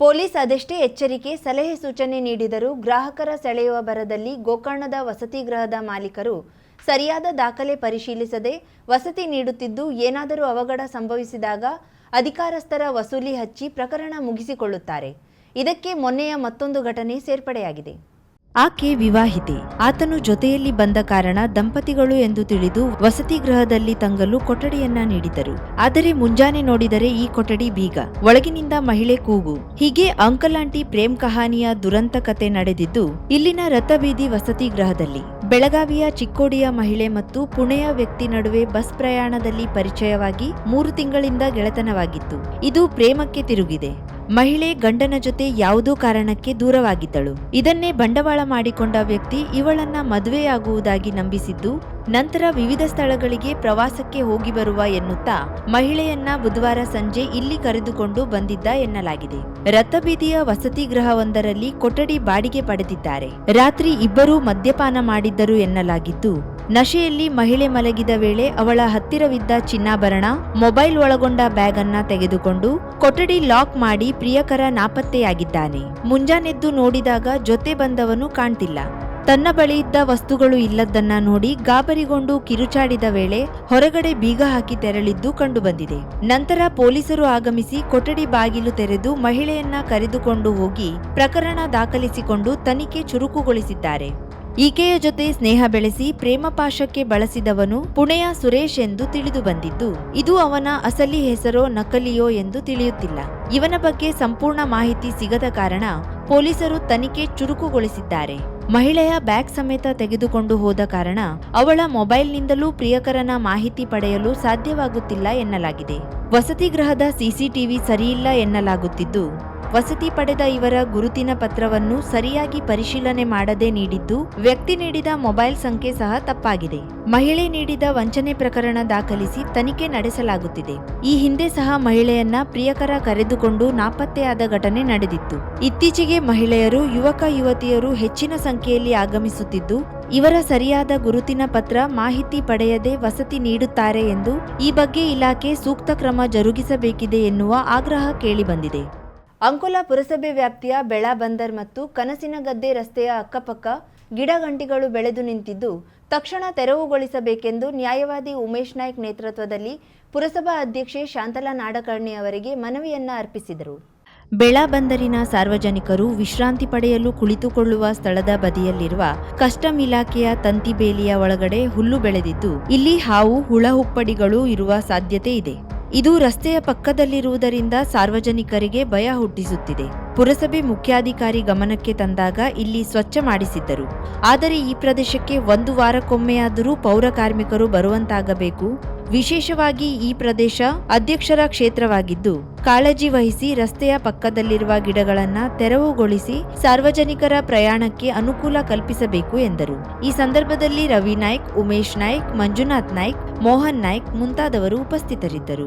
Police ಅದೆಷ್ಟೇ ಎಚ್ಚರಿಕೆ, ಸಲಹೆ ಸೂಚನೆ ನೀಡಿದರೂ ಗ್ರಾಹಕರ ಸೆಳೆಯುವ ಬರದಲ್ಲಿ ಗೋಕರ್ಣದ ವಸತಿ ಗೃಹದ ಮಾಲೀಕರು ಸರಿಯಾದ ದಾಖಲೆ ಪರಿಶೀಲಿಸದೆ ವಸತಿ ನೀಡುತ್ತಿದ್ದು ಏನಾದರೂ ಅವಘಡ ಸಂಭವಿಸಿದಾಗ ಅಧಿಕಾರಸ್ಥರ ವಸೂಲಿ ಹಚ್ಚಿ ಪ್ರಕರಣ ಮುಗಿಸಿಕೊಳ್ಳುತ್ತಾರೆ. ಇದಕ್ಕೆ ಮೊನ್ನೆಯ ಮತ್ತೊಂದು ಘಟನೆ ಸೇರ್ಪಡೆಯಾಗಿದೆ. ಆಕೆ ವಿವಾಹಿತೆ. ಆತನು ಜೊತೆಯಲ್ಲಿ ಬಂದ ಕಾರಣ ದಂಪತಿಗಳು ಎಂದು ತಿಳಿದು ವಸತಿ ಗೃಹದಲ್ಲಿ ತಂಗಲು ಕೊಠಡಿಯನ್ನ ನೀಡಿದರು. ಆದರೆ ಮುಂಜಾನೆ ನೋಡಿದರೆ ಈ ಕೊಠಡಿ ಬೀಗ, ಒಳಗಿನಿಂದ ಮಹಿಳೆ ಕೂಗು. ಹೀಗೆ ಅಂಕಲ್ ಆಂಟಿ ಪ್ರೇಮ್ ಕಹಾನಿಯ ದುರಂತ ಕತೆ ನಡೆದಿದ್ದು, ಇಲ್ಲಿನ ರಥಬೀದಿ ವಸತಿ ಗೃಹದಲ್ಲಿ. ಬೆಳಗಾವಿಯ ಚಿಕ್ಕೋಡಿಯ ಮಹಿಳೆ ಮತ್ತು ಪುಣೆಯ ವ್ಯಕ್ತಿ ನಡುವೆ ಬಸ್ ಪ್ರಯಾಣದಲ್ಲಿ ಪರಿಚಯವಾಗಿ ಮೂರು ತಿಂಗಳಿಂದ ಗೆಳೆತನವಾಗಿತ್ತು. ಇದು ಪ್ರೇಮಕ್ಕೆ ತಿರುಗಿದೆ. ಮಹಿಳೆ ಗಂಡನ ಜೊತೆ ಯಾವುದೋ ಕಾರಣಕ್ಕೆ ದೂರವಾಗಿದ್ದಳು. ಇದನ್ನೇ ಬಂಡವಾಳ ಮಾಡಿಕೊಂಡ ವ್ಯಕ್ತಿ ಇವಳನ್ನ ಮದುವೆಯಾಗುವುದಾಗಿ ನಂಬಿಸಿದ್ದು, ನಂತರ ವಿವಿಧ ಸ್ಥಳಗಳಿಗೆ ಪ್ರವಾಸಕ್ಕೆ ಹೋಗಿ ಬರುವ ಎನ್ನುತ್ತಾ ಮಹಿಳೆಯನ್ನ ಬುಧವಾರ ಸಂಜೆ ಇಲ್ಲಿ ಕರೆದುಕೊಂಡು ಬಂದಿದ್ದ ಎನ್ನಲಾಗಿದೆ. ರಥಬೀದಿಯ ವಸತಿ ಗೃಹವೊಂದರಲ್ಲಿ ಕೊಠಡಿ ಬಾಡಿಗೆ ಪಡೆದಿದ್ದಾರೆ. ರಾತ್ರಿ ಇಬ್ಬರೂ ಮದ್ಯಪಾನ ಮಾಡಿದ್ದರು ಎನ್ನಲಾಗಿದ್ದು ನಶೆಯಲ್ಲಿ ಮಹಿಳೆ ಮಲಗಿದ ವೇಳೆ ಅವಳ ಹತ್ತಿರವಿದ್ದ ಚಿನ್ನಾಭರಣ, ಮೊಬೈಲ್ ಒಳಗೊಂಡ ಬ್ಯಾಗ್ ಅನ್ನ ತೆಗೆದುಕೊಂಡು ಕೊಠಡಿ ಲಾಕ್ ಮಾಡಿ ಪ್ರಿಯಕರ ನಾಪತ್ತೆಯಾಗಿದ್ದಾನೆ. ಮುಂಜಾನೆದ್ದು ನೋಡಿದಾಗ ಜೊತೆ ಬಂದವನು ಕಾಣ್ತಿಲ್ಲ. ತನ್ನ ಬಳಿ ಇದ್ದ ವಸ್ತುಗಳು ಇಲ್ಲದನ್ನ ನೋಡಿ ಗಾಬರಿಗೊಂಡು ಕಿರುಚಾಡಿದ ವೇಳೆ ಹೊರಗಡೆ ಬೀಗ ಹಾಕಿ ತೆರಳಿದ್ದು ಕಂಡುಬಂದಿದೆ. ನಂತರ ಪೊಲೀಸರು ಆಗಮಿಸಿ ಕೊಠಡಿ ಬಾಗಿಲು ತೆರೆದು ಮಹಿಳೆಯನ್ನ ಕರೆದುಕೊಂಡು ಹೋಗಿ ಪ್ರಕರಣ ದಾಖಲಿಸಿಕೊಂಡು ತನಿಖೆ ಚುರುಕುಗೊಳಿಸಿದ್ದಾರೆ. ಈಕೆಯ ಜೊತೆ ಸ್ನೇಹ ಬೆಳೆಸಿ ಪ್ರೇಮಪಾಶಕ್ಕೆ ಬಳಸಿದವನು ಪುಣೆಯ ಸುರೇಶ್ ಎಂದು ತಿಳಿದು ಬಂದಿದ್ದು, ಇದು ಅವನ ಅಸಲಿ ಹೆಸರೋ ನಕಲಿಯೋ ಎಂದು ತಿಳಿಯುತ್ತಿಲ್ಲ. ಇವನ ಬಗ್ಗೆ ಸಂಪೂರ್ಣ ಮಾಹಿತಿ ಸಿಗದ ಕಾರಣ ಪೊಲೀಸರು ತನಿಖೆ ಚುರುಕುಗೊಳಿಸಿದ್ದಾರೆ. ಮಹಿಳೆಯ ಬ್ಯಾಗ್ ಸಮೇತ ತೆಗೆದುಕೊಂಡು ಹೋದ ಕಾರಣ ಅವಳ ಮೊಬೈಲ್ನಿಂದಲೂ ಪ್ರಿಯಕರನ ಮಾಹಿತಿ ಪಡೆಯಲು ಸಾಧ್ಯವಾಗುತ್ತಿಲ್ಲ ಎನ್ನಲಾಗಿದೆ. ವಸತಿ ಗೃಹದ ಸಿಸಿಟಿವಿ ಸರಿಯಿಲ್ಲ ಎನ್ನಲಾಗುತ್ತಿದ್ದು ವಸತಿ ಪಡೆದ ಇವರ ಗುರುತಿನ ಪತ್ರವನ್ನು ಸರಿಯಾಗಿ ಪರಿಶೀಲನೆ ಮಾಡದೆ ನೀಡಿದ್ದು, ವ್ಯಕ್ತಿ ನೀಡಿದ ಮೊಬೈಲ್ ಸಂಖ್ಯೆ ಸಹ ತಪ್ಪಾಗಿದೆ. ಮಹಿಳೆ ನೀಡಿದ ವಂಚನೆ ಪ್ರಕರಣ ದಾಖಲಿಸಿ ತನಿಖೆ ನಡೆಸಲಾಗುತ್ತಿದೆ. ಈ ಹಿಂದೆ ಸಹ ಮಹಿಳೆಯನ್ನ ಪ್ರಿಯಕರ ಕರೆದುಕೊಂಡು ನಾಪತ್ತೆಯಾದ ಘಟನೆ ನಡೆದಿತ್ತು. ಇತ್ತೀಚೆಗೆ ಮಹಿಳೆಯರು ಯುವಕ ಯುವತಿಯರು ಹೆಚ್ಚಿನ ಸಂಖ್ಯೆಯಲ್ಲಿ ಆಗಮಿಸುತ್ತಿದ್ದು, ಇವರ ಸರಿಯಾದ ಗುರುತಿನ ಪತ್ರ ಮಾಹಿತಿ ಪಡೆಯದೆ ವಸತಿ ನೀಡುತ್ತಾರೆ ಎಂದು ಈ ಬಗ್ಗೆ ಇಲಾಖೆ ಸೂಕ್ತ ಕ್ರಮ ಜರುಗಿಸಬೇಕಿದೆ ಎನ್ನುವ ಆಗ್ರಹ ಕೇಳಿಬಂದಿದೆ. ಅಂಕೋಲಾ ಪುರಸಭೆ ವ್ಯಾಪ್ತಿಯ ಬೆಳಾಬಂದರ್ ಮತ್ತು ಕನಸಿನ ಗದ್ದೆ ರಸ್ತೆಯ ಅಕ್ಕಪಕ್ಕ ಗಿಡಗಂಟಿಗಳು ಬೆಳೆದು ನಿಂತಿದ್ದು, ತಕ್ಷಣ ತೆರವುಗೊಳಿಸಬೇಕೆಂದು ನ್ಯಾಯವಾದಿ ಉಮೇಶ್ ನಾಯ್ಕ್ ನೇತೃತ್ವದಲ್ಲಿ ಪುರಸಭಾ ಅಧ್ಯಕ್ಷೆ ಶಾಂತಲಾ ನಾಡಕರ್ಣಿ ಅವರಿಗೆ ಮನವಿಯನ್ನ ಅರ್ಪಿಸಿದರು. ಬೆಳಾಬಂದರಿನ ಸಾರ್ವಜನಿಕರು ವಿಶ್ರಾಂತಿ ಪಡೆಯಲು ಕುಳಿತುಕೊಳ್ಳುವ ಸ್ಥಳದ ಬದಿಯಲ್ಲಿರುವ ಕಸ್ಟಮ್ ಇಲಾಖೆಯ ತಂತಿಬೇಲಿಯ ಒಳಗಡೆ ಹುಲ್ಲು ಬೆಳೆದಿದ್ದು, ಇಲ್ಲಿ ಹಾವು ಹುಳಹುಪ್ಪಡಿಗಳು ಇರುವ ಸಾಧ್ಯತೆ ಇದೆ. ಇದು ರಸ್ತೆಯ ಪಕ್ಕದಲ್ಲಿರುವುದರಿಂದ ಸಾರ್ವಜನಿಕರಿಗೆ ಭಯ ಹುಟ್ಟಿಸುತ್ತಿದೆ. ಪುರಸಭೆ ಮುಖ್ಯಾಧಿಕಾರಿ ಗಮನಕ್ಕೆ ತಂದಾಗ ಇಲ್ಲಿ ಸ್ವಚ್ಛ ಮಾಡಿಸಿದ್ದರು. ಆದರೆ ಈ ಪ್ರದೇಶಕ್ಕೆ ಒಂದು ವಾರಕ್ಕೊಮ್ಮೆಯಾದರೂ ಪೌರ ಕಾರ್ಮಿಕರು ಬರುವಂತಾಗಬೇಕು. ವಿಶೇಷವಾಗಿ ಈ ಪ್ರದೇಶ ಅಧ್ಯಕ್ಷರ ಕ್ಷೇತ್ರವಾಗಿದ್ದು, ಕಾಳಜಿ ವಹಿಸಿ ರಸ್ತೆಯ ಪಕ್ಕದಲ್ಲಿರುವ ಗಿಡಗಳನ್ನು ತೆರವುಗೊಳಿಸಿ ಸಾರ್ವಜನಿಕರ ಪ್ರಯಾಣಕ್ಕೆ ಅನುಕೂಲ ಕಲ್ಪಿಸಬೇಕು ಎಂದರು. ಈ ಸಂದರ್ಭದಲ್ಲಿ ರವಿ ನಾಯ್ಕ್, ಉಮೇಶ್ ನಾಯ್ಕ್, ಮಂಜುನಾಥ್ ನಾಯ್ಕ್ ಮೋಹನ್ ನಾಯ್ಕ್ ಮುಂತಾದವರು ಉಪಸ್ಥಿತರಿದ್ದರು.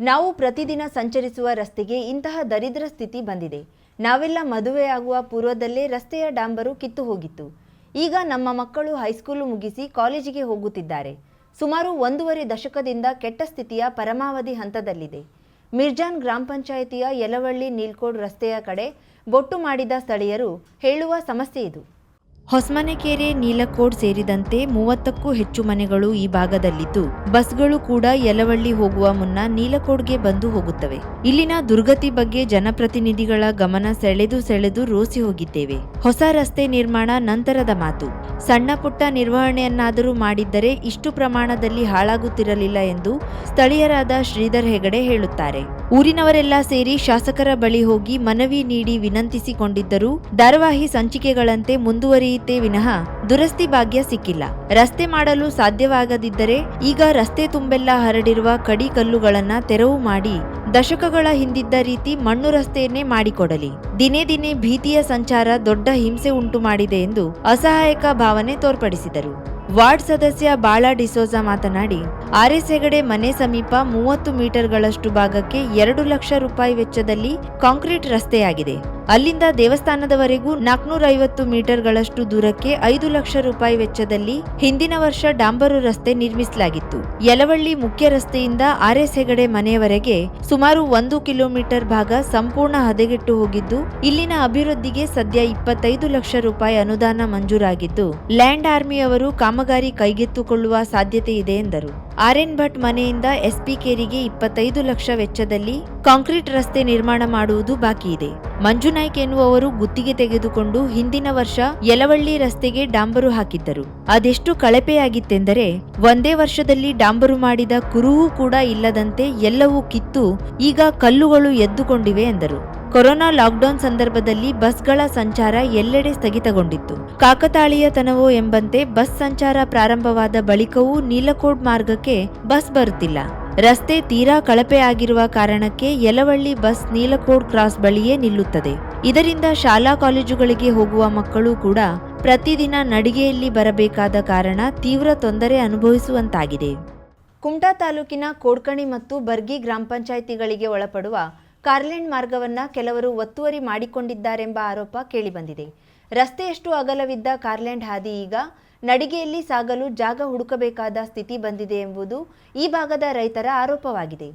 ನಾವು ಪ್ರತಿದಿನ ಸಂಚರಿಸುವ ರಸ್ತೆಗೆ ಇಂತಹ ದರಿದ್ರ ಸ್ಥಿತಿ ಬಂದಿದೆ. ನಾವೆಲ್ಲ ಮದುವೆಯಾಗುವ ಪೂರ್ವದಲ್ಲೇ ರಸ್ತೆಯ ಡಾಂಬರು ಕಿತ್ತು ಹೋಗಿತ್ತು. ಈಗ ನಮ್ಮ ಮಕ್ಕಳು ಹೈಸ್ಕೂಲು ಮುಗಿಸಿ ಕಾಲೇಜಿಗೆ ಹೋಗುತ್ತಿದ್ದಾರೆ. ಸುಮಾರು ಒಂದೂವರೆ ದಶಕದಿಂದ ಕೆಟ್ಟ ಸ್ಥಿತಿಯ ಪರಮಾವಧಿ ಹಂತದಲ್ಲಿದೆ. ಮಿರ್ಜಾನ್ ಗ್ರಾಮ ಪಂಚಾಯಿತಿಯ ಯಲವಳ್ಳಿ ನೀಲ್ಕೋಡ್ ರಸ್ತೆಯ ಕಡೆ ಬೊಟ್ಟು ಮಾಡಿದ ಸ್ಥಳೀಯರು ಹೇಳುವ ಸಮಸ್ಯೆ ಇದು. ಹೊಸಮನೆಕೆರೆ ನೀಲಕೋಡ್ ಸೇರಿದಂತೆ ಮೂವತ್ತಕ್ಕೂ ಹೆಚ್ಚು ಮನೆಗಳು ಈ ಭಾಗದಲ್ಲಿದ್ದು, ಬಸ್ಗಳು ಕೂಡ ಯಲವಳ್ಳಿ ಹೋಗುವ ಮುನ್ನ ನೀಲಕೋಡ್ಗೆ ಬಂದು ಹೋಗುತ್ತವೆ. ಇಲ್ಲಿನ ದುರ್ಗತಿ ಬಗ್ಗೆ ಜನಪ್ರತಿನಿಧಿಗಳ ಗಮನ ಸೆಳೆದು ಸೆಳೆದು ರೋಸಿ ಹೋಗಿದ್ದೇವೆ. ಹೊಸ ರಸ್ತೆ ನಿರ್ಮಾಣ ನಂತರದ ಮಾತು. ಸಣ್ಣ ಪುಟ್ಟ ನಿರ್ವಹಣೆಯನ್ನಾದರೂ ಮಾಡಿದ್ದರೆ ಇಷ್ಟು ಪ್ರಮಾಣದಲ್ಲಿ ಹಾಳಾಗುತ್ತಿರಲಿಲ್ಲ ಎಂದು ಸ್ಥಳೀಯರಾದ ಶ್ರೀಧರ್ ಹೆಗಡೆ ಹೇಳುತ್ತಾರೆ. ಊರಿನವರೆಲ್ಲ ಸೇರಿ ಶಾಸಕರ ಬಳಿ ಹೋಗಿ ಮನವಿ ನೀಡಿ ವಿನಂತಿಸಿಕೊಂಡಿದ್ದರೂ, ಧಾರಾವಾಹಿ ಸಂಚಿಕೆಗಳಂತೆ ಮುಂದುವರಿಯುತ್ತೇ ವಿನಃ ದುರಸ್ತಿ ಭಾಗ್ಯ ಸಿಕ್ಕಿಲ್ಲ. ರಸ್ತೆ ಮಾಡಲು ಸಾಧ್ಯವಾಗದಿದ್ದರೆ ಈಗ ರಸ್ತೆ ತುಂಬೆಲ್ಲ ಹರಡಿರುವ ಕಡಿ ಕಲ್ಲುಗಳನ್ನ ತೆರವು ಮಾಡಿ ದಶಕಗಳ ಹಿಂದಿದ್ದ ರೀತಿ ಮಣ್ಣು ರಸ್ತೆಯನ್ನೇ ಮಾಡಿಕೊಡಲಿ. ದಿನೇ ದಿನೇ ಭೀತಿಯ ಸಂಚಾರ ದೊಡ್ಡ ಹಿಂಸೆ ಉಂಟು ಮಾಡಿದೆ ಎಂದು ಅಸಹಾಯಕ ಭಾವನೆ ತೋರ್ಪಡಿಸಿದರು. ವಾರ್ಡ್ ಸದಸ್ಯ ಬಾಳಾ ಡಿಸೋಜಾ ಮಾತನಾಡಿ ಆರ್ಎಸ್ ಹೆಗಡೆ ಮನೆ ಸಮೀಪ ಮೂವತ್ತು ಮೀಟರ್ಗಳಷ್ಟು ಭಾಗಕ್ಕೆ ಎರಡು ಲಕ್ಷ ರೂಪಾಯಿ ವೆಚ್ಚದಲ್ಲಿ ಕಾಂಕ್ರೀಟ್ ರಸ್ತೆಯಾಗಿದೆ. ಅಲ್ಲಿಂದ ದೇವಸ್ಥಾನದವರೆಗೂ ನಾಲ್ಕನೂರ ಐವತ್ತು ಮೀಟರ್ಗಳಷ್ಟು ದೂರಕ್ಕೆ ಐದು ಲಕ್ಷ ರೂಪಾಯಿ ವೆಚ್ಚದಲ್ಲಿ ಹಿಂದಿನ ವರ್ಷ ಡಾಂಬರು ರಸ್ತೆ ನಿರ್ಮಿಸಲಾಗಿತ್ತು. ಯಲವಳ್ಳಿ ಮುಖ್ಯ ರಸ್ತೆಯಿಂದ ಆರ್ಎಸ್ ಹೆಗಡೆ ಮನೆಯವರೆಗೆ ಸುಮಾರು ಒಂದು ಕಿಲೋಮೀಟರ್ ಭಾಗ ಸಂಪೂರ್ಣ ಹದಗೆಟ್ಟು ಹೋಗಿದ್ದು, ಇಲ್ಲಿನ ಅಭಿವೃದ್ಧಿಗೆ ಸದ್ಯ ಇಪ್ಪತ್ತೈದು ಲಕ್ಷ ರೂಪಾಯಿ ಅನುದಾನ ಮಂಜೂರಾಗಿದ್ದು, ಲ್ಯಾಂಡ್ ಆರ್ಮಿಯವರು ಕಾಮಗಾರಿ ಕೈಗೆತ್ತಿಕೊಳ್ಳುವ ಸಾಧ್ಯತೆ ಇದೆ ಎಂದರು. ಆರ್ಎನ್ ಭಟ್ ಮನೆಯಿಂದ ಎಸ್ಪಿ ಕೇರಿಗೆ ಇಪ್ಪತ್ತೈದು ಲಕ್ಷ ವೆಚ್ಚದಲ್ಲಿ ಕಾಂಕ್ರೀಟ್ ರಸ್ತೆ ನಿರ್ಮಾಣ ಮಾಡುವುದು ಬಾಕಿ ಇದೆ. ಮಂಜುನಾಯ್ಕ್ ಎನ್ನುವವರು ಗುತ್ತಿಗೆ ತೆಗೆದುಕೊಂಡು ಹಿಂದಿನ ವರ್ಷ ಯಲವಳ್ಳಿ ರಸ್ತೆಗೆ ಡಾಂಬರು ಹಾಕಿದ್ದರು. ಅದೆಷ್ಟು ಕಳಪೆಯಾಗಿತ್ತೆಂದರೆ ಒಂದೇ ವರ್ಷದಲ್ಲಿ ಡಾಂಬರು ಮಾಡಿದ ಕುರುಹು ಕೂಡ ಇಲ್ಲದಂತೆ ಎಲ್ಲವೂ ಕಿತ್ತು ಈಗ ಕಲ್ಲುಗಳು ಎದ್ದುಕೊಂಡಿವೆ ಎಂದರು. ಕೊರೋನಾ ಲಾಕ್ಡೌನ್ ಸಂದರ್ಭದಲ್ಲಿ ಬಸ್ಗಳ ಸಂಚಾರ ಎಲ್ಲೆಡೆ ಸ್ಥಗಿತಗೊಂಡಿತ್ತು. ಕಾಕತಾಳೀಯತನವೋ ಎಂಬಂತೆ ಬಸ್ ಸಂಚಾರ ಪ್ರಾರಂಭವಾದ ಬಳಿಕವೂ ನೀಲಕೋಡ್ ಮಾರ್ಗಕ್ಕೆ ಬಸ್ ಬರುತ್ತಿಲ್ಲ. ರಸ್ತೆ ತೀರಾ ಕಳಪೆ ಆಗಿರುವ ಕಾರಣಕ್ಕೆ ಯಲವಳ್ಳಿ ಬಸ್ ನೀಲಕೋಡ್ ಕ್ರಾಸ್ ಬಳಿಯೇ ನಿಲ್ಲುತ್ತದೆ. ಇದರಿಂದ ಶಾಲಾ ಕಾಲೇಜುಗಳಿಗೆ ಹೋಗುವ ಮಕ್ಕಳು ಕೂಡ ಪ್ರತಿದಿನ ನಡಿಗೆಯಲ್ಲಿ ಬರಬೇಕಾದ ಕಾರಣ ತೀವ್ರ ತೊಂದರೆ ಅನುಭವಿಸುವಂತಾಗಿದೆ. ಕುಮಟಾ ತಾಲೂಕಿನ ಕೋಡ್ಕಣಿ ಮತ್ತು ಬರ್ಗಿ ಗ್ರಾಮ ಪಂಚಾಯಿತಿಗಳಿಗೆ ಒಳಪಡುವ ಕಾರ್ಲೆಂಡ್ ಮಾರ್ಗವನ್ನ ಕೆಲವರು ಒತ್ತುವರಿ ಮಾಡಿಕೊಂಡಿದ್ದಾರೆಂಬ ಆರೋಪ ಕೇಳಿಬಂದಿದೆ. ರಸ್ತೆಯಷ್ಟು ಅಗಲವಿದ್ದ ಕಾರ್ಲೆಂಡ್ ಹಾದಿ ಈಗ ನಡಿಗೆಯಲ್ಲಿ ಸಾಗಲು ಜಾಗ ಹುಡುಕಬೇಕಾದ ಸ್ಥಿತಿ ಬಂದಿದೆ ಎಂಬುದು ಈ ಭಾಗದ ರೈತರ ಆರೋಪವಾಗಿದೆ.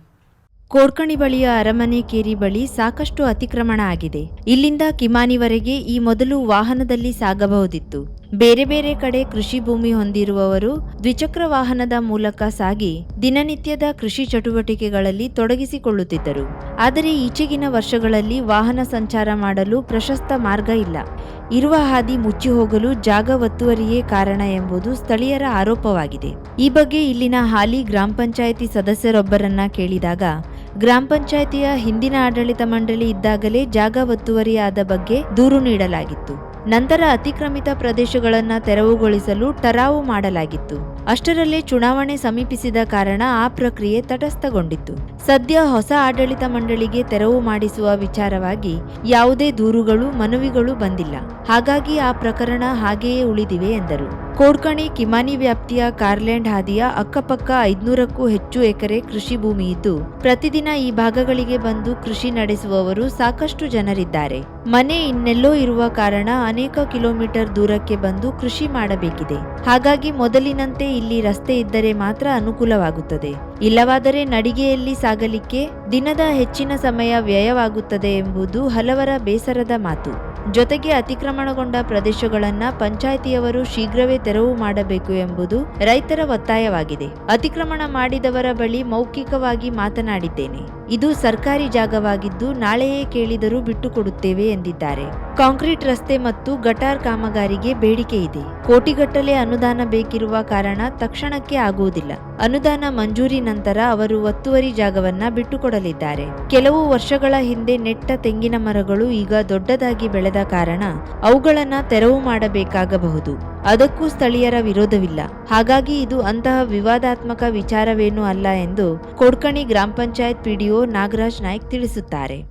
ಕೋರ್ಕಣಿ ಬಳಿಯ ಅರಮನೆ ಕೇರಿ ಬಳಿ ಸಾಕಷ್ಟು ಅತಿಕ್ರಮಣ ಆಗಿದೆ. ಇಲ್ಲಿಂದ ಕಿಮಾನಿವರೆಗೆ ಈ ಮೊದಲು ವಾಹನದಲ್ಲಿ ಸಾಗಬಹುದಿತ್ತು. ಬೇರೆ ಬೇರೆ ಕಡೆ ಕೃಷಿ ಭೂಮಿ ಹೊಂದಿರುವವರು ದ್ವಿಚಕ್ರ ವಾಹನದ ಮೂಲಕ ಸಾಗಿ ದಿನನಿತ್ಯದ ಕೃಷಿ ಚಟುವಟಿಕೆಗಳಲ್ಲಿ ತೊಡಗಿಸಿಕೊಳ್ಳುತ್ತಿದ್ದರು. ಆದರೆ ಈಚೆಗಿನ ವರ್ಷಗಳಲ್ಲಿ ವಾಹನ ಸಂಚಾರ ಮಾಡಲು ಪ್ರಶಸ್ತ ಮಾರ್ಗ ಇಲ್ಲ. ಇರುವ ಹಾದಿ ಮುಚ್ಚಿ ಹೋಗಲು ಜಾಗ ಒತ್ತುವರಿಯೇ ಕಾರಣ ಎಂಬುದು ಸ್ಥಳೀಯರ ಆರೋಪವಾಗಿದೆ. ಈ ಬಗ್ಗೆ ಇಲ್ಲಿನ ಹಾಲಿ ಗ್ರಾಮ ಪಂಚಾಯಿತಿ ಸದಸ್ಯರೊಬ್ಬರನ್ನ ಕೇಳಿದಾಗ, ಗ್ರಾಮ ಪಂಚಾಯಿತಿಯ ಹಿಂದಿನ ಆಡಳಿತ ಮಂಡಳಿ ಇದ್ದಾಗಲೇ ಜಾಗ ಒತ್ತುವರಿಯಾದ ಬಗ್ಗೆ ದೂರು ನೀಡಲಾಗಿತ್ತು. ನಂತರ ಅತಿಕ್ರಮಿತ ಪ್ರದೇಶಗಳನ್ನು ತೆರವುಗೊಳಿಸಲು ಟರಾವು ಮಾಡಲಾಗಿತ್ತು. ಅಷ್ಟರಲ್ಲೇ ಚುನಾವಣೆ ಸಮೀಪಿಸಿದ ಕಾರಣ ಆ ಪ್ರಕ್ರಿಯೆ ತಟಸ್ಥಗೊಂಡಿತ್ತು. ಸದ್ಯ ಹೊಸ ಆಡಳಿತ ಮಂಡಳಿಗೆ ತೆರವು ಮಾಡಿಸುವ ವಿಚಾರವಾಗಿ ಯಾವುದೇ ದೂರುಗಳು, ಮನವಿಗಳು ಬಂದಿಲ್ಲ. ಹಾಗಾಗಿ ಆ ಪ್ರಕರಣ ಹಾಗೆಯೇ ಉಳಿದಿವೆ ಎಂದರು. ಕೋಡ್ಕಣಿ ಕಿಮಾನಿ ವ್ಯಾಪ್ತಿಯ ಕಾರ್ಲ್ಯಾಂಡ್ ಹಾದಿಯ ಅಕ್ಕಪಕ್ಕ ಐದ್ನೂರಕ್ಕೂ ಹೆಚ್ಚು ಎಕರೆ ಕೃಷಿ ಭೂಮಿ ಇದ್ದು, ಪ್ರತಿದಿನ ಈ ಭಾಗಗಳಿಗೆ ಬಂದು ಕೃಷಿ ನಡೆಸುವವರು ಸಾಕಷ್ಟು ಜನರಿದ್ದಾರೆ. ಮನೆ ಇನ್ನೆಲ್ಲೋ ಇರುವ ಕಾರಣ ಅನೇಕ ಕಿಲೋಮೀಟರ್ ದೂರಕ್ಕೆ ಬಂದು ಕೃಷಿ ಮಾಡಬೇಕಿದೆ. ಹಾಗಾಗಿ ಮೊದಲಿನಂತೆ ಇಲ್ಲಿ ರಸ್ತೆ ಇದ್ದರೆ ಮಾತ್ರ ಅನುಕೂಲವಾಗುತ್ತದೆ. ಇಲ್ಲವಾದರೆ ನಡಿಗೆಯಲ್ಲಿ ಸಾಗಲಿಕ್ಕೆ ದಿನದ ಹೆಚ್ಚಿನ ಸಮಯ ವ್ಯಯವಾಗುತ್ತದೆ ಎಂಬುದು ಹಲವರ ಬೇಸರದ ಮಾತು. ಜೊತೆಗೆ ಅತಿಕ್ರಮಣಗೊಂಡ ಪ್ರದೇಶಗಳನ್ನು ಪಂಚಾಯಿತಿಯವರು ಶೀಘ್ರವೇ ತೆರವು ಮಾಡಬೇಕು ಎಂಬುದು ರೈತರ ಒತ್ತಾಯವಾಗಿದೆ. ಅತಿಕ್ರಮಣ ಮಾಡಿದವರ ಬಳಿ ಮೌಖಿಕವಾಗಿ ಮಾತನಾಡಿದ್ದೇನೆ. ಇದು ಸರ್ಕಾರಿ ಜಾಗವಾಗಿದ್ದು ನಾಳೆಯೇ ಕೇಳಿದರೂ ಬಿಟ್ಟುಕೊಡುತ್ತೇವೆ ಎಂದಿದ್ದಾರೆ. ಕಾಂಕ್ರೀಟ್ ರಸ್ತೆ ಮತ್ತು ಗಟಾರ್ ಕಾಮಗಾರಿಗೆ ಬೇಡಿಕೆ ಇದೆ. ಕೋಟಿಗಟ್ಟಲೆ ಅನುದಾನ ಬೇಕಿರುವ ಕಾರಣ ತಕ್ಷಣಕ್ಕೆ ಆಗುವುದಿಲ್ಲ. ಅನುದಾನ ಮಂಜೂರಿ ನಂತರ ಅವರು ಒತ್ತುವರಿ ಜಾಗವನ್ನ ಬಿಟ್ಟುಕೊಡಲಿದ್ದಾರೆ. ಕೆಲವು ವರ್ಷಗಳ ಹಿಂದೆ ನೆಟ್ಟ ತೆಂಗಿನ ಮರಗಳು ಈಗ ದೊಡ್ಡದಾಗಿ ಬೆಳೆದ ಕಾರಣ ಅವುಗಳನ್ನ ತೆರವು ಮಾಡಬೇಕಾಗಬಹುದು. ಅದಕ್ಕೂ ಸ್ಥಳೀಯರ ವಿರೋಧವಿಲ್ಲ. ಹಾಗಾಗಿ ಇದು ಅಂತಹ ವಿವಾದಾತ್ಮಕ ವಿಚಾರವೇನೂ ಅಲ್ಲ ಎಂದು ಕೊಡ್ಕಣಿ ಗ್ರಾಮ ಪಂಚಾಯತ್ ಪಿಡಿಒ ನಾಗರಾಜ್ ನಾಯ್ಕ್ ತಿಳಿಸುತ್ತಾರೆ.